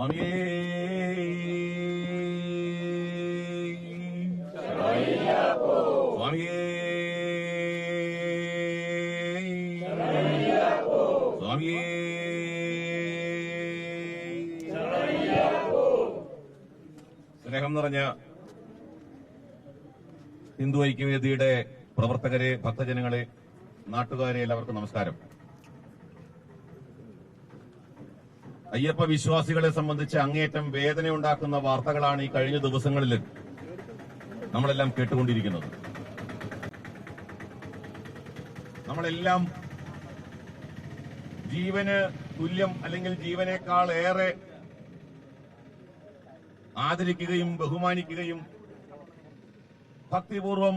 സ്നേഹം നിറഞ്ഞ ഹിന്ദു ഐക്യവേദിയുടെ പ്രവർത്തകരെ ഭക്തജനങ്ങളെ നാട്ടുകാരെ എല്ലാവർക്കും നമസ്കാരം. അയ്യപ്പ വിശ്വാസികളെ സംബന്ധിച്ച് അങ്ങേയറ്റം വേദനയുണ്ടാക്കുന്ന വാർത്തകളാണ് ഈ കഴിഞ്ഞ ദിവസങ്ങളിൽ നമ്മളെല്ലാം കേട്ടുകൊണ്ടിരിക്കുന്നത്. നമ്മളെല്ലാം ജീവന് തുല്യം അല്ലെങ്കിൽ ജീവനേക്കാൾ ഏറെ ആദരിക്കുകയും ബഹുമാനിക്കുകയും ഭക്തിപൂർവം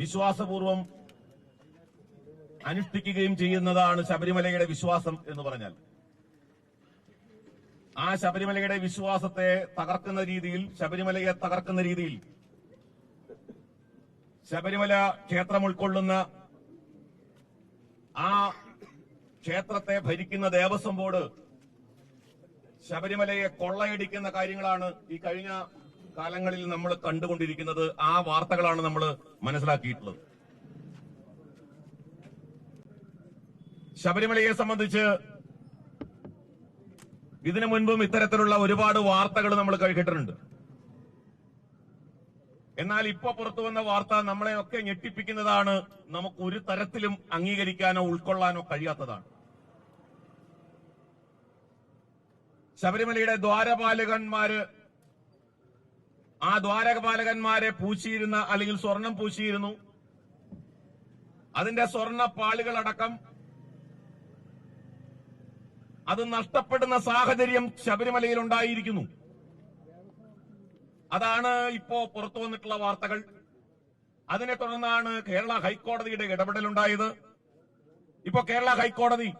വിശ്വാസപൂർവം അനുഷ്ഠിക്കുകയും ചെയ്യുന്നതാണ് ശബരിമലയുടെ വിശ്വാസം എന്ന് പറഞ്ഞാൽ. ആ ശബരിമലയുടെ വിശ്വാസത്തെ തകർക്കുന്ന രീതിയിൽ ശബരിമലയെ തകർക്കുന്ന രീതിയിൽ ശബരിമല ക്ഷേത്രം ഉൾക്കൊള്ളുന്ന ആ ക്ഷേത്രത്തെ ഭരിക്കുന്ന ദേവസ്വം ബോർഡ് ശബരിമലയെ കൊള്ളയടിക്കുന്ന കാര്യങ്ങളാണ് ഈ കഴിഞ്ഞ കാലങ്ങളിൽ നമ്മൾ കണ്ടുകൊണ്ടിരിക്കുന്നത്. ആ വാർത്തകളാണ് നമ്മൾ മനസ്സിലാക്കിയിട്ടുള്ളത്. ശബരിമലയെ സംബന്ധിച്ച് ഇതിനു മുൻപും ഇത്തരത്തിലുള്ള ഒരുപാട് വാർത്തകൾ നമ്മൾ കേട്ടിട്ടുണ്ട്. എന്നാൽ ഇപ്പൊ പുറത്തു വന്ന വാർത്ത നമ്മളെയൊക്കെ ഞെട്ടിപ്പിക്കുന്നതാണ് നമുക്ക് ഒരു തരത്തിലും അംഗീകരിക്കാനോ ഉൾക്കൊള്ളാനോ കഴിയാത്തതാണ്. ശബരിമലയുടെ ദ്വാരപാലകന്മാര് ആ ദ്വാരപാലകന്മാരെ പൂശിയിരുന്ന അല്ലെങ്കിൽ സ്വർണം പൂശിയിരുന്നു. അതിന്റെ സ്വർണ പാളികളടക്കം അത് നഷ്ടപ്പെടുന്ന സാഹചര്യം ശബരിമലയിൽ ഉണ്ടായിരിക്കുന്നു. അതാണ് ഇപ്പോ പുറത്തു വന്നിട്ടുള്ള വാർത്തകൾ. അതിനെ തുടർന്നാണ് കേരള ഹൈക്കോടതിയുടെ ഇടപെടൽ ഇടപെടലുണ്ടായത്. ഇപ്പോ കേരള ഹൈക്കോടതി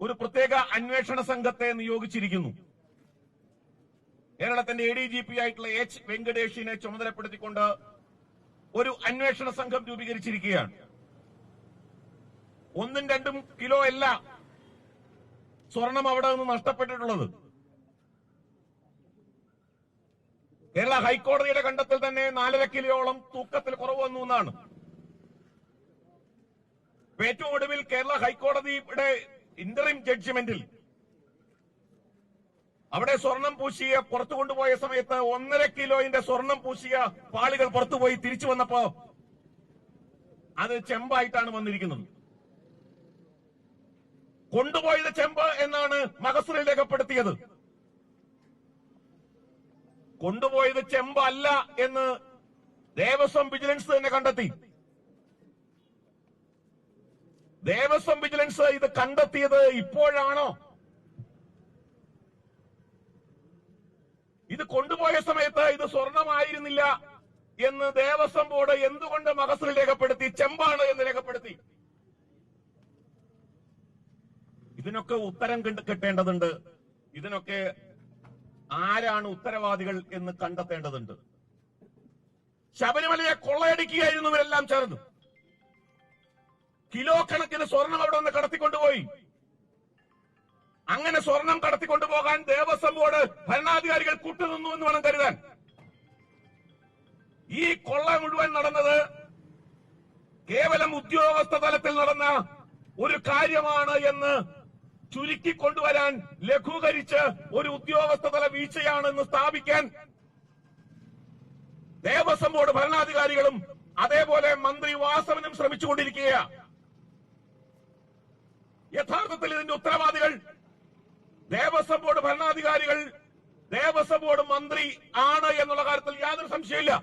ഒരു പ്രത്യേക അന്വേഷണ സംഘത്തെ നിയോഗിച്ചിരിക്കുന്നു. കേരളത്തിന്റെ എ ഡി ജി പി ആയിട്ടുള്ള എച്ച് വെങ്കടേഷിനെ ചുമതലപ്പെടുത്തിക്കൊണ്ട് ഒരു അന്വേഷണ സംഘം രൂപീകരിച്ചിരിക്കുകയാണ്. ഒന്നും രണ്ടും കിലോ അല്ല. സ്വർണം അവിടെ നിന്ന് നഷ്ടപ്പെട്ടിട്ടുള്ളത്. കേരള ഹൈക്കോടതിയുടെ കണ്ടെത്തൽ തന്നെ നാലര കിലോയോളം തൂക്കത്തിൽ കുറവ് വന്നു എന്നാണ്. ഏറ്റവും ഒടുവിൽ കേരള ഹൈക്കോടതിയുടെ ഇന്ററിം ജഡ്ജ്മെന്റിൽ അവിടെ സ്വർണം പൂശിയ പുറത്തു കൊണ്ടുപോയ സമയത്ത് ഒന്നര കിലോയിന്റെ സ്വർണം പൂശിയ പാളികൾ പുറത്തുപോയി തിരിച്ചു വന്നപ്പോ അത് ചെമ്പായിട്ടാണ് വന്നിരിക്കുന്നത്. കൊണ്ടുപോയത് ചെമ്പ് എന്നാണ് മഹസൂറിൽ രേഖപ്പെടുത്തിയത്. കൊണ്ടുപോയത് ചെമ്പ് അല്ല എന്ന് ദേവസ്വം വിജിലൻസ് തന്നെ കണ്ടെത്തി. ദേവസ്വം വിജിലൻസ് ഇത് കണ്ടെത്തിയത് ഇപ്പോഴാണോ? ഇത് കൊണ്ടുപോയ സമയത്ത് ഇത് സ്വർണമായിരുന്നില്ല എന്ന് ദേവസ്വം ബോർഡ് എന്തുകൊണ്ട് മഹസറിൽ രേഖപ്പെടുത്തി? ചെമ്പാണ് എന്ന് രേഖപ്പെടുത്തി. ഇതിനൊക്കെ ഉത്തരം കിട്ടേണ്ടതുണ്ട്. ഇതിനൊക്കെ ആരാണ് ഉത്തരവാദികൾ എന്ന് കണ്ടെത്തേണ്ടതുണ്ട്. ശബരിമലയെ കൊള്ളയടിക്കുകയായിരുന്നു ഇവരെല്ലാം ചേർന്ന്. കിലോ കണക്കിന് സ്വർണം അവിടെ നിന്ന് കടത്തിക്കൊണ്ടുപോയി. അങ്ങനെ സ്വർണം കടത്തിക്കൊണ്ടുപോകാൻ ദേവസ്വം ബോർഡ് ഭരണാധികാരികൾ കൂട്ടുനിന്നു എന്ന് വേണം കരുതാൻ. ഈ കൊള്ള മുഴുവൻ നടന്നത് കേവലം ഉദ്യോഗസ്ഥ തലത്തിൽ നടന്ന ഒരു കാര്യമാണ് എന്ന് ചുരുക്കിക്കൊണ്ടുവരാൻ ലഘൂകരിച്ച് ഒരു ഉദ്യോഗസ്ഥ തല വീഴ്ചയാണെന്ന് സ്ഥാപിക്കാൻ ദേവസ്വം ബോർഡ് ഭരണാധികാരികളും അതേപോലെ മന്ത്രി വാസവനും ശ്രമിച്ചുകൊണ്ടിരിക്കുകയാണ് യഥാർത്ഥത്തിൽ ഇതിന്റെ ഉത്തരവാദികൾ ദേവസ്വം ബോർഡ് ഭരണാധികാരികൾ ദേവസ്വം ബോർഡ് മന്ത്രി ആണ് എന്നുള്ള കാര്യത്തിൽ യാതൊരു സംശയമില്ല